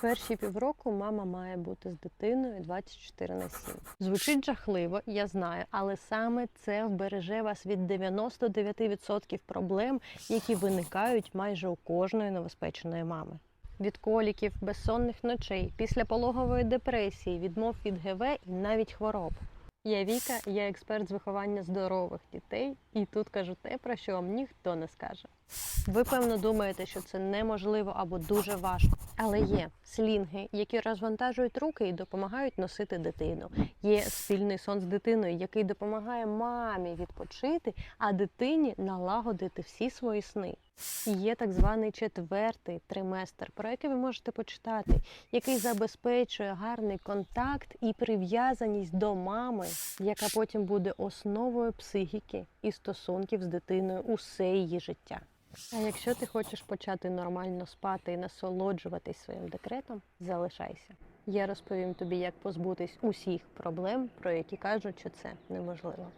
Перші півроку мама має бути з дитиною 24 на 7. Звучить жахливо, я знаю, але саме це вбереже вас від 99% проблем, які виникають майже у кожної новоспеченої мами. Від коліків, безсонних ночей, післяпологової депресії, відмов від ГВ і навіть хвороб. Я Віка, я експерт з виховання здорових дітей, і тут кажу те, про що вам ніхто не скаже. Ви певно думаєте, що це неможливо або дуже важко, але є слінги, які розвантажують руки і допомагають носити дитину. Є спільний сон з дитиною, який допомагає мамі відпочити, а дитині налагодити всі свої сни. Є так званий четвертий триместр, про який ви можете почитати, який забезпечує гарний контакт і прив'язаність до мами, яка потім буде основою психіки і стосунків з дитиною усе її життя. А якщо ти хочеш почати нормально спати і насолоджуватись своїм декретом, залишайся. Я розповім тобі, як позбутись усіх проблем, про які кажуть, що це неможливо.